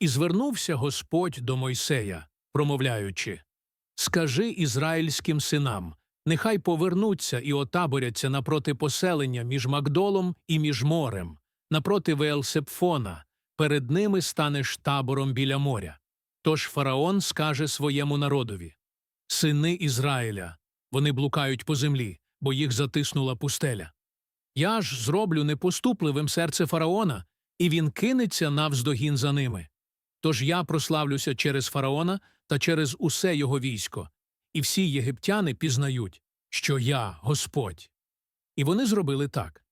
І звернувся Господь до Мойсея, промовляючи Скажи ізраїльським синам, нехай повернуться і отаборяться напроти поселення між Магдолом і між морем, напроти Веелсепфона, перед ними станеш табором біля моря. Тож фараон скаже своєму народові Сини Ізраїля, вони блукають по землі, бо їх затиснула пустеля. Я ж зроблю непоступливим серце фараона, і він кинеться навздогін за ними. Тож я прославлюся через фараона та через усе його військо, і всі єгиптяни пізнають, що я Господь. І вони зробили так.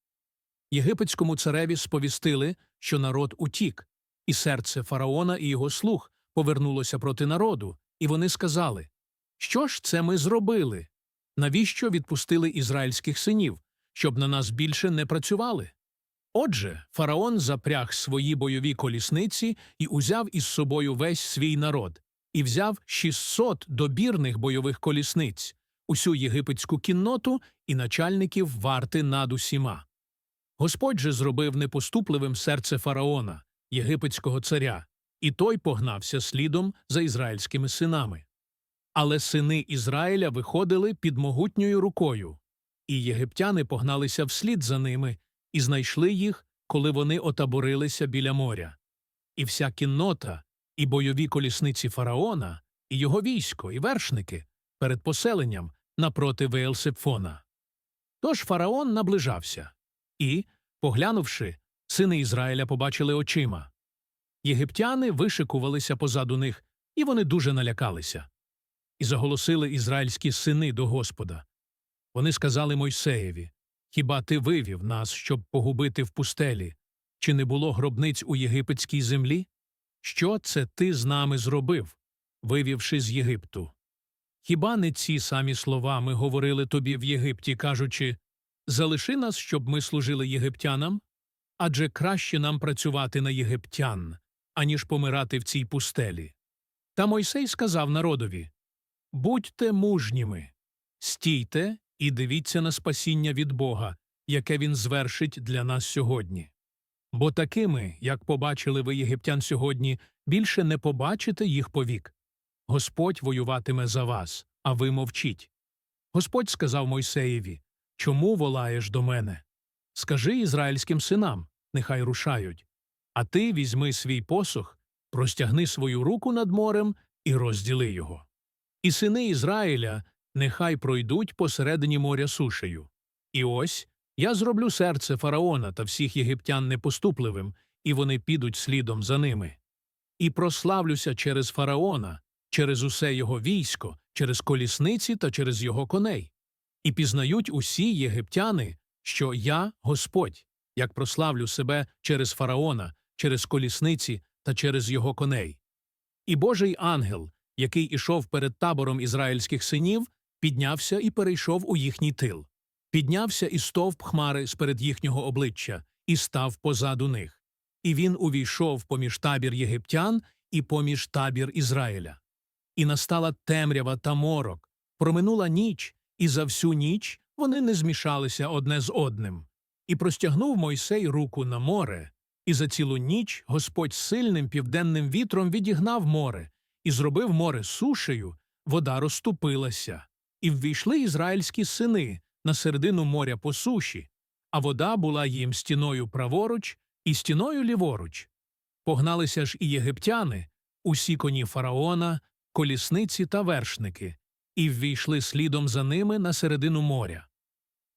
Єгипетському цареві сповістили, що народ утік, і серце фараона і його слуг повернулося проти народу, і вони сказали Що ж це ми зробили? Навіщо відпустили ізраїльських синів, щоб на нас більше не працювали? Отже, фараон запряг свої бойові колісниці і узяв із собою весь свій народ, і взяв 600 добірних бойових колісниць, усю єгипетську кінноту і начальників варти над усіма. Господь же зробив непоступливим серце фараона, єгипетського царя, і той погнався слідом за ізраїльськими синами. Але сини Ізраїля виходили під могутньою рукою, і єгиптяни погналися вслід за ними і знайшли їх, коли вони отаборилися біля моря. І вся кіннота, і бойові колісниці фараона, і його військо, і вершники перед поселенням напроти Вейлсепфона. Тож фараон наближався, і, поглянувши, сини Ізраїля побачили очима. Єгиптяни вишикувалися позаду них, і вони дуже налякалися. І заголосили ізраїльські сини до Господа. Вони сказали Мойсеєві Хіба ти вивів нас, щоб погубити в пустелі? Чи не було гробниць у єгипетській землі? Що це ти з нами зробив, вивівши з Єгипту? Хіба не ці самі слова ми говорили тобі в Єгипті, кажучи Залиши нас, щоб ми служили єгиптянам? Адже краще нам працювати на єгиптян, аніж помирати в цій пустелі. Та Мойсей сказав народові Будьте мужніми, стійте і дивіться на спасіння від Бога, яке він звершить для нас сьогодні. Бо такими, як побачили ви єгиптян сьогодні, більше не побачите їх повік. Господь воюватиме за вас, а ви мовчіть. Господь сказав Мойсеєві Чому волаєш до мене? Скажи ізраїльським синам, нехай рушають. А ти візьми свій посох, простягни свою руку над морем і розділи його. І сини Ізраїля нехай пройдуть посередині моря сушею. І ось я зроблю серце фараона та всіх єгиптян непоступливим, і вони підуть слідом за ними. І прославлюся через фараона, через усе його військо, через колісниці та через його коней. І пізнають усі єгиптяни, що я Господь, як прославлю себе через фараона, через колісниці та через його коней. І Божий ангел, який ішов перед табором ізраїльських синів, піднявся і перейшов у їхній тил. Піднявся і стовп хмари сперед їхнього обличчя, і став позаду них. І він увійшов поміж табір єгиптян і поміж табір Ізраїля. І настала темрява та морок, проминула ніч, і за всю ніч вони не змішалися одне з одним. І простягнув Мойсей руку на море, і за цілу ніч Господь сильним південним вітром відігнав море, і зробив море сушею, вода розступилася, і ввійшли ізраїльські сини на середину моря по суші, а вода була їм стіною праворуч і стіною ліворуч. Погналися ж і єгиптяни, усі коні фараона, колісниці та вершники, і ввійшли слідом за ними на середину моря.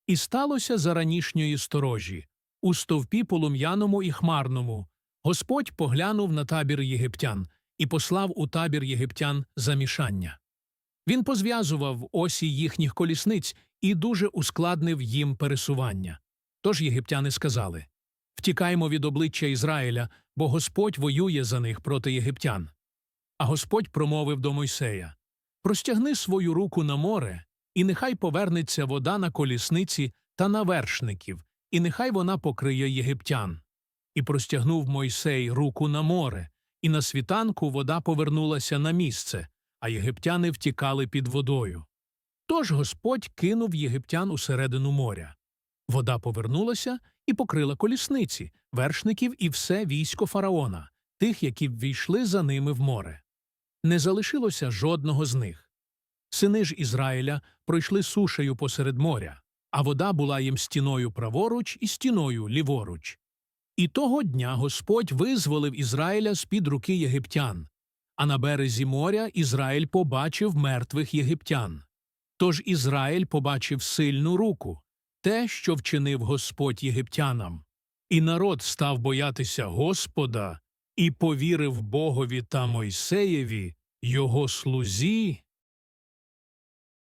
І сталося за ранішньої сторожі, у стовпі полум'яному і хмарному, Господь поглянув на табір єгиптян і послав у табір єгиптян замішання. Він позв'язував осі їхніх колісниць і дуже ускладнив їм пересування. Тож єгиптяни сказали Втікаймо від обличчя Ізраїля, бо Господь воює за них проти єгиптян. А Господь промовив до Мойсея Простягни свою руку на море, і нехай повернеться вода на колісниці та на вершників, і нехай вона покриє єгиптян. І простягнув Мойсей руку на море, і на світанку вода повернулася на місце, а єгиптяни втікали під водою. Тож Господь кинув єгиптян усередину моря. Вода повернулася і покрила колісниці, вершників і все військо фараона, тих, які ввійшли за ними в море. Не залишилося жодного з них. Сини ж Ізраїля пройшли сушею посеред моря, а вода була їм стіною праворуч і стіною ліворуч. І того дня Господь визволив Ізраїля з-під руки єгиптян, а на березі моря Ізраїль побачив мертвих єгиптян. Тож Ізраїль побачив сильну руку, те, що вчинив Господь єгиптянам. І народ став боятися Господа і повірив Богові та Мойсеєві, його слузі,